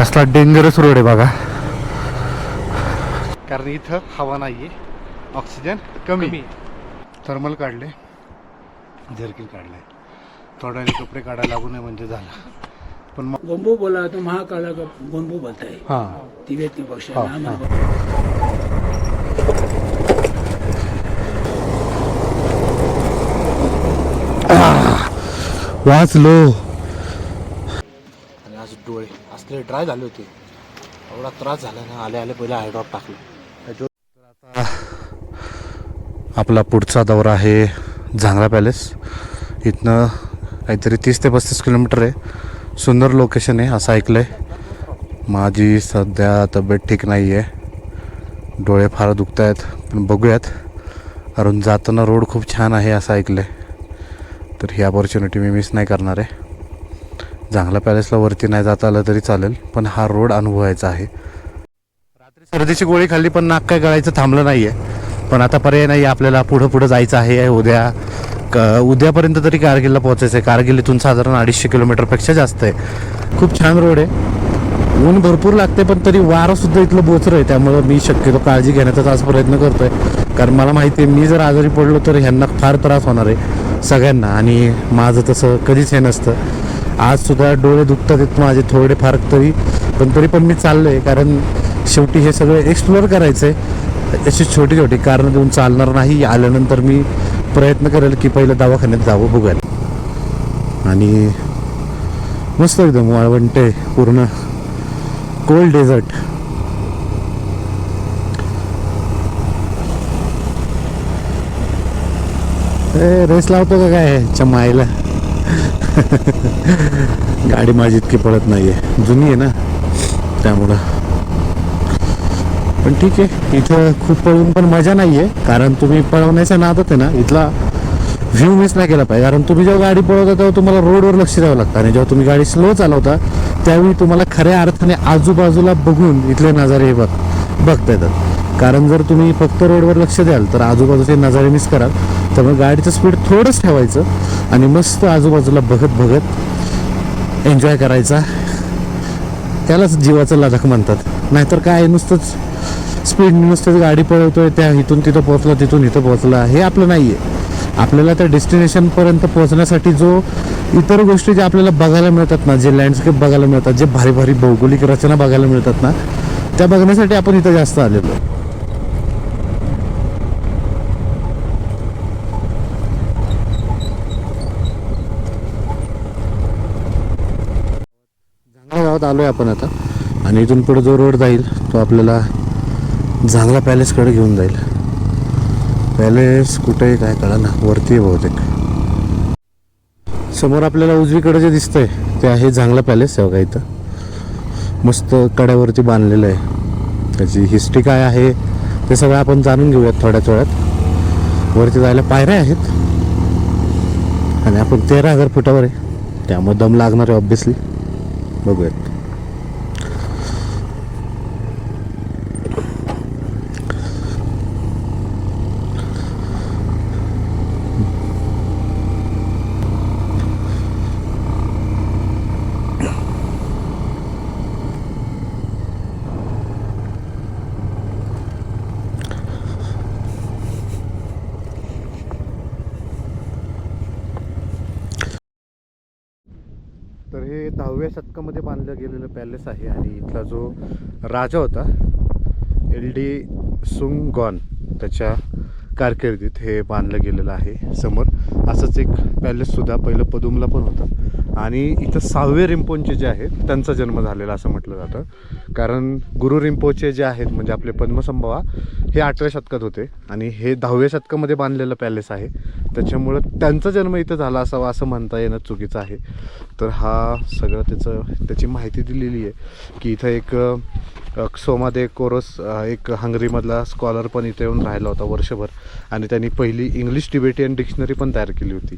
कसला dangerous road आहे बघा. कारण इथं हवा नाहीये ऑक्सिजन कमी. थर्मल काढले जर्किन काढले. थोडा कपडे काढायला लागू नये म्हणजे झालं. पण मग गोंबू बोला तो महाकाला का गोंबू बोलता है. हां तिबेती पक्ष हाँ, नाम हाँ। है. वाचलो. डोळे ड्राय झाले होते. एवढा त्रास झाला ना आले आले पहिले आय ड्रॉप टाकलं. आता आपला पुढचा दौरा आहे झांगरा पॅलेस इथनं काहीतरी तीस ते पस्तीस किलोमीटर आहे. सुंदर लोकेशन आहे असं ऐकलं आहे माझी सध्या तब्येत ठीक नाही आहे डोळे फार दुखत आहेत पण बघूयात. कारण जाताना रोड खूप छान आहे असं ऐकलं आहे तर ही अपॉर्च्युनिटी मी मिस नाही करणार आहे. जांगला पॅलेसला वरती नाही जाता आलं तरी चालेल पण हा रोड अनुभवायचा आहे. रात्री सर्दीची गोळी खाल्ली पण नाक काय गळायचं थांबलं नाही आहे पण आता पर्याय नाही आपल्याला पुढं पुढं जायचं आहे उद्या. क उद्यापर्यंत तरी कारगिलला पोहोचायचं आहे. कारगिल इथून साधारण अडीचशे किलोमीटरपेक्षा जास्त आहे. खूप छान रोड आहे. ऊन भरपूर लागते पण तरी वारंसुद्धा इथलं बोचरं आहे. त्यामुळं मी शक्यतो काळजी घेण्याचाच आज प्रयत्न करतो आहे कारण मला माहिती आहे मी जर आजारी पडलो तर ह्यांना फार त्रास होणार आहे सगळ्यांना. आणि माझं तसं कधीच हे नसतं. आज सुद्धा डोळे दुखतात आहेत माझे थोडे फार तरी पण तरी पण मी चाललोय कारण शेवटी हे सगळं एक्सप्लोअर करायचं आहे अशी छोटी छोटी कारणं देऊन चालणार नाही आल्यानंतर मी प्रयत्न करेल की पहिलं दवाखान्यात जावं बघायला आणि मस्त एकदम वाळवंटे पूर्ण कोल्ड डेझर्ट. रेस लावतो का काय चमायला गाडी माझी इतकी पळत नाहीये. जुनी आहे ना? त्यामुळं. पण ठीक आहे. इथं खूप पळून पण मजा नाहीये. कारण तुम्ही पळवण्याच्या नादात आहे ना इथला व्ह्यू मिस नाही केला पाहिजे. कारण तुम्ही जेव्हा गाडी पळवता तेव्हा तुम्हाला रोडवर लक्ष द्यावं लागतं. आणि जेव्हा तुम्ही गाडी स्लो चालवता त्यावेळी तुम्हाला खऱ्या अर्थाने आजूबाजूला बघून इथले नजारे हे बघ बघता येतात. कारण जर तुम्ही फक्त रोडवर लक्ष द्याल तर आजूबाजूचे नजारे मिस कराल. त्यामुळे गाडीचं स्पीड थोडंच ठेवायचं आणि मस्त आजूबाजूला बघत बघत एन्जॉय करायचा. त्यालाच जीवाचं लडाख म्हणतात. नाहीतर काय नुसतंच स्पीड नुसतंच गाडी पळवतोय त्या इथून तिथं पोहोचला तिथून इथं पोहोचला. हे आपलं नाही आहे आपल्याला त्या डेस्टिनेशनपर्यंत पोहोचण्यासाठी जो इतर गोष्टी ज्या आपल्याला बघायला मिळतात ना जे लँडस्केप बघायला मिळतात जे भारी भारी भौगोलिक रचना बघायला मिळतात ना त्या बघण्यासाठी आपण इथं जास्त आलेलो आहे. आलो आहे आपण आता. आणि इथून पुढे जो रोड जाईल तो आपल्याला झांगला पॅलेसकडे घेऊन जाईल. पॅलेस कुठे काय कळा ना वरती आहे बहुतेक. समोर आपल्याला उजवीकडे जे दिसतंय ते आहे झांगला पॅलेस आहे बघा इथं. मस्त कड्यावरती बांधलेलं आहे. त्याची हिस्ट्री काय आहे ते सगळं आपण जाणून घेऊयात थोड्याच वेळात वरती जायला पायऱ्या आहेत. आणि आपण तेरा हजार फुटावर आहे. त्यामुळे दम लागणार आहे ऑब्विसली बघूयात तर हे दहाव्या शतकामध्ये बांधलं गेलेलं पॅलेस आहे आणि इथला जो राजा होता एल डी सुंगॉन त्याच्या कारकिर्दीत हे बांधलं गेलेलं आहे समोर. असंच एक पॅलेससुद्धा पहिलं पदुमला पण होतं. आणि इथं सहावे रिंपोंचे जे आहेत त्यांचा जन्म झालेला असं म्हटलं जातं. कारण गुरु रिंपोचे जे आहेत म्हणजे आपले पद्मसंभवा हे आठव्या शतकात होते आणि हे दहाव्या शतकामध्ये बांधलेलं पॅलेस आहे. त्याच्यामुळं त्यांचा जन्म इथं झाला असावा असं म्हणता येणं चुकीचं आहे. तर हा सगळं त्याचं त्याची माहिती दिलेली आहे की इथं एक अ, सोमादे कोरस एक हंगरीमधला स्कॉलर पण इथे येऊन राहिला होता वर्षभर. आणि त्यांनी पहिली इंग्लिश टिबेटियन डिक्शनरी पण तयार केली होती.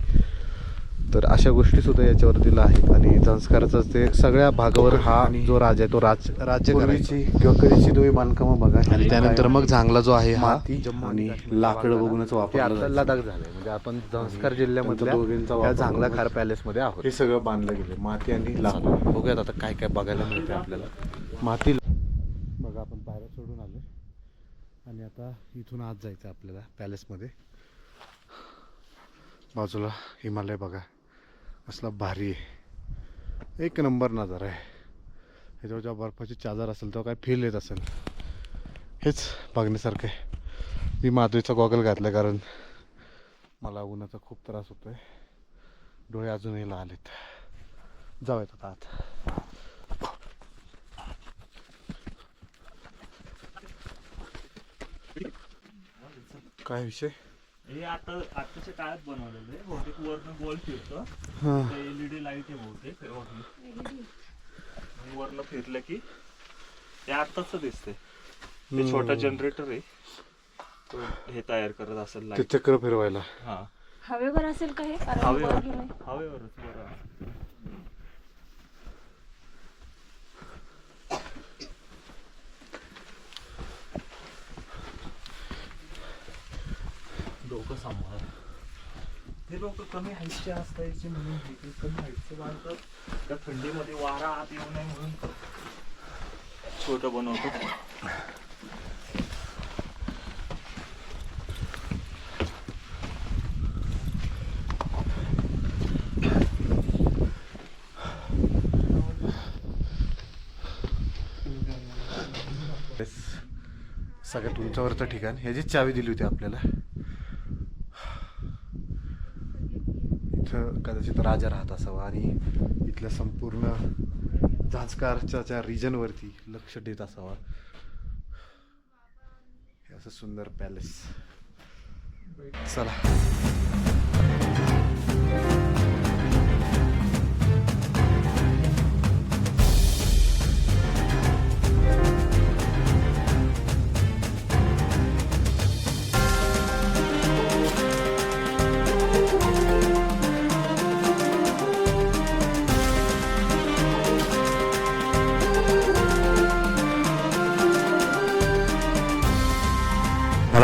तर अशा गोष्टीसुद्धा याच्यावर दिल्या आहेत आणि संस्काराचं ते सगळ्या भागावर हा जो राजा आहे तो राज राज्य करायची. किंवा कधीची तुम्ही बांधकामं बघा. आणि त्यानंतर मग चांगला जो आहे हा आणि लाकडं बघूनच वापर लडाख झालंय. म्हणजे आपण संस्कार जिल्ह्यामधल्या या झांगला खार पॅलेस मध्ये आहोत. हे सगळं बांधलं गेलं माती आणि लाकूड. बघूयात आता काय काय बघायला मिळते आपल्याला. माती बघा आपण पायऱ्या सोडून आलो आणि आता इथून आत जायचं आपल्याला पॅलेसमध्ये बाजूला हिमालय बघा. असला भारी आहे. एक नंबर नजारा आहे. ह्याच्यावर जेव्हा बर्फाची चादर असेल तेव्हा काय फील येत असेल. हेच बघण्यासारखं आहे. मी माधवीचा गॉगल घातला कारण मला उन्हाचा खूप त्रास होतो आहे डोळे अजूनही लाल आहेत. जाऊयात आता आत. काय विषय? हे आता आताच्या काळात बनवलेलं आहे. बहुतेक वरनं गोल फिरतं. हां. एलईडी लाइट आहे बहुतेक. आणि वरनं फिरलं की ते आताच दिसते ते छोटा जनरेटर आहे. तो हे तयार करत असेल ते लाइट चक्र फिरवायला. हा. हवेवर असेल का हे? कारण हवेवर. हवेवरच बरं. डोकं सांभाळ. हे लोक कमी हाईटचे असतायचे म्हणून हे कमी हाईटचे बांधतात त्या थंडीमध्ये वारा आत येऊ नये म्हणून छोट बनवतो. सगळ्यात उंचावरचं ठिकाण. ह्याची चावी दिली होती आपल्याला. इथं कदाचित राजा राहत असावा आणि इथल्या संपूर्ण झांजकारच्या रिजनवरती लक्ष देत असावा. हे असं सुंदर पॅलेस. चला.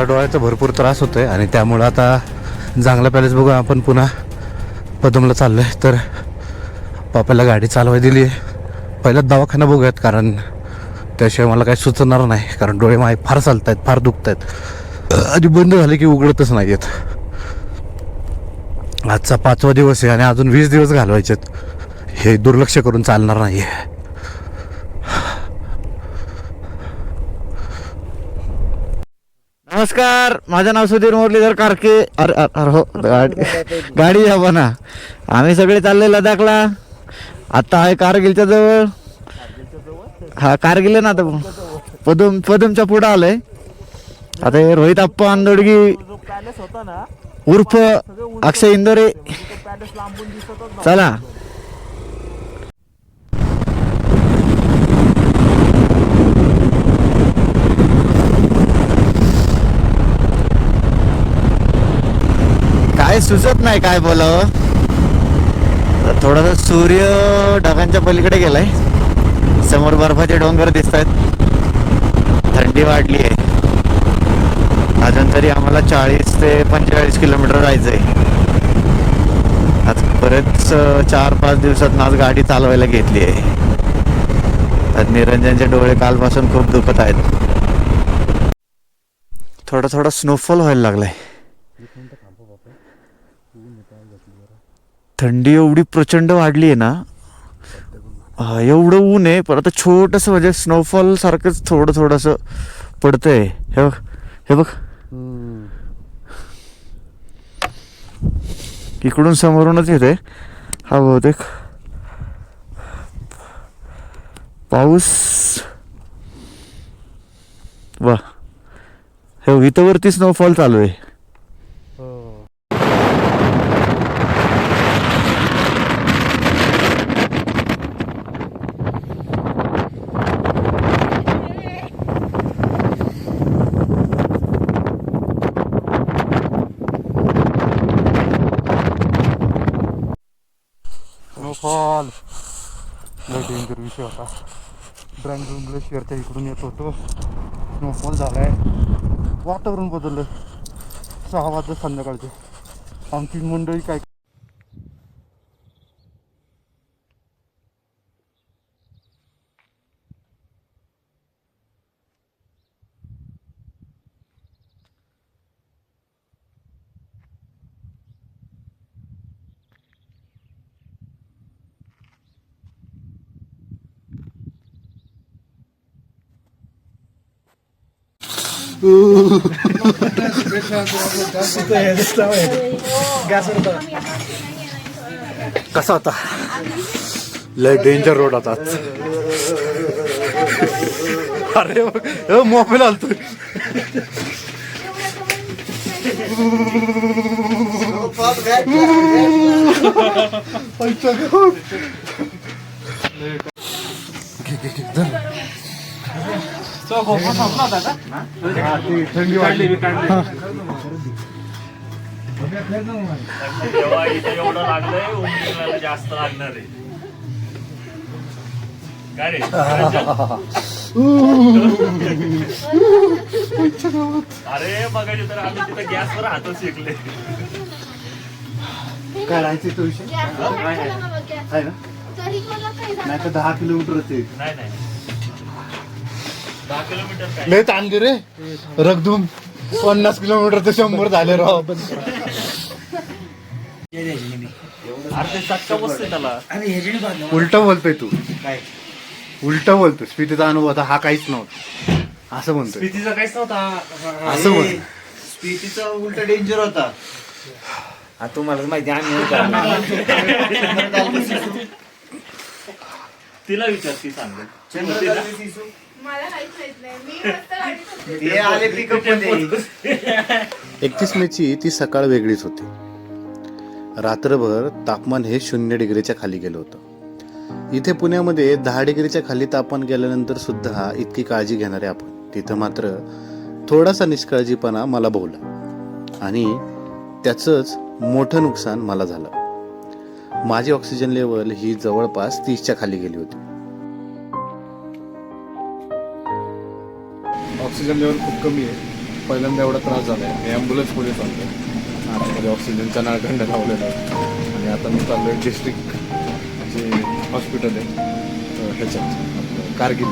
डोळ्याचा भरपूर त्रास होतोय आणि त्यामुळं आता जांगला पॅलेस बघू आपण पुन्हा पदमला चाललोय. तर पापाला गाडी चालवाय दिली पहिला दवाखाना बघूयात कारण त्याशिवाय मला काही सुचणार नाही कारण डोळे माझे फार चालत आहेत फार दुखत आहेत आधी बंद झाले की उघडतच नाही आहेत आजचा पाचवा दिवस आहे आणि अजून वीस दिवस घालवायचे आहेत हे दुर्लक्ष करून चालणार नाही आहे नमस्कार माझं नाव सुधीर मुरलीधर कारके. अरे अरे अरे हो गाडी गाडी या बना आम्ही सगळे चालले लडाखला. आता आहे कारगिलच्या जवळ. हा कारगिल आहे ना आता. पदम पदमच्या पुढं आलंय. आता हे रोहित आप्पा आंदोडगी उर्फ अक्षय इंदोरे. चला. काय सुचत नाही काय बोलावं. तर थोडासा सूर्य ढगांच्या पलीकडे गेलाय. समोर बर्फाचे डोंगर दिसत आहेत थंडी वाढली आहे. अजून तरी आम्हाला चाळीस ते पंचेचाळीस किलोमीटर जायचंय आज बरेच चार पाच दिवसात आज गाडी चालवायला घेतली आहे. तर निरंजनचे डोळे कालपासून खूप दुखत आहेत. थोडा थोडा स्नोफॉल व्हायला लागलाय. थंडी एवढी प्रचंड वाढली आहे ना हा, एवढं ऊन आहे पण आता छोटस म्हणजे स्नोफॉल सारखंच थोडं थोडंसं पडतंय. हे बघ हे बघ. इकडून समोरूनच येते हा बहुतेक. पाऊस. वा. हे इथं वरती स्नोफॉल चालू आहे. स्नोफॉल लय डेंजर विषय होता. ड्रँग ग्लेशियरच्या इकडून येत होतो. स्नोफॉल आहे वातावरण बदललं. सहा वाजता संध्याकाळचे. आमची मंडळी काय कसा होता लय डेंजर रोड होता अरे मोबाईल आलतो थंडी तेव्हा इथे एवढं लागलंय जास्त लागणार आहे काय रे अरे बघायचे तर आम्ही तिथे गॅसवर हातच शिकले काय राहायचं तो विषय आहे ना नाही तर दहा किलोमीटर होते नाही नाही लय ताण रे. रगदूम पन्नास किलोमीटर तर शंभर झाले राव. ते उलट बोलतोय तू. काय? उलट बोलतोय. स्पितीचा अनुभव होता हा काहीच नव्हता. असं म्हणतोय. भीतीचा काहीच नव्हता. असं बोल स्पीतीचा उलट डेंजर होता. हा तुम्हाला माहिती आम्ही तिला विचार ती सांगेल. मला काहीच माहीत नाही. मी मस्त गाडीत होते. ते आले पिकअपमध्ये. एकतीस मेची ती सकाळ वेगळीच होती. रात्रभर तापमान हे शून्य डिग्रीच्या खाली गेलं होतं. इथे पुण्यामध्ये दहा डिग्रीच्या खाली तापमान गेल्यानंतर सुद्धा इतकी काळजी घेणारे आपण. तिथं मात्र थोडासा निष्काळजीपणा मला भोवला आणि त्याचंच मोठं नुकसान मला झालं. माझी ऑक्सिजन लेवल ही जवळपास तीसच्या खाली गेली होती. ऑक्सिजन लेवल खूप कमी आहे. पहिल्यांदा एवढा त्रास झाला आहे. मी ॲम्ब्युलन्स पुढे चाललो आहे आतमध्ये ऑक्सिजनचा नाळखंड लावलेला आहे. आणि आता मी चाललो आहे डिस्ट्रिक्ट जे हॉस्पिटल आहे ह्याच्यात. आपलं कारगिल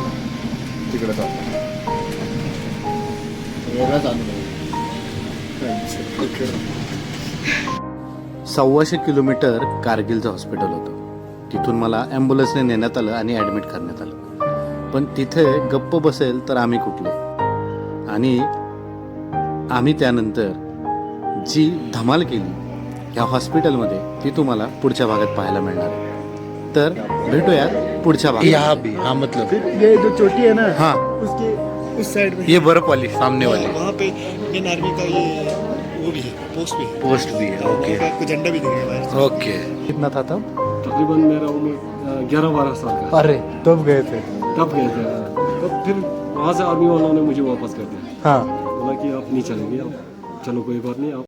तिकडे चाललो वेगळाच सव्वाशे किलोमीटर कारगिलचं हॉस्पिटल होतं. तिथून मला ॲम्ब्युलन्सने नेण्यात आलं आणि ॲडमिट करण्यात आलं. पण तिथे गप्प बसेल तर आम्ही कुठले? आणि आम्ही त्यानंतर जी धमाल केली ह्या हॉस्पिटलमध्ये ती तुम्हाला पुढच्या भागात पाहायला मिळणार आहे. तर भेटूयात पुढच्या भागात. भी हाँ मतलब. ये जो चोटी है ना हाँ. उसके उस साइड में. ये बर्फ़ वाली सामने वाली वहाँ पे इंडियन आर्मी का ये वो भी है पोस्ट भी है. पोस्ट भी है ओके आपको झंडा भी दिखेगा बाहर से। ओके कितना था तब? तकरीबन मेरा उम्र ग्यारह बारह साल का अरे तब गए थे। तब गए थे तब फिर वहाँ से आर्मी वालों ने मुझे वापस कर दिया। हाँ। बोला कि आप नहीं चलेंगे आप चलो कोई बात नहीं आप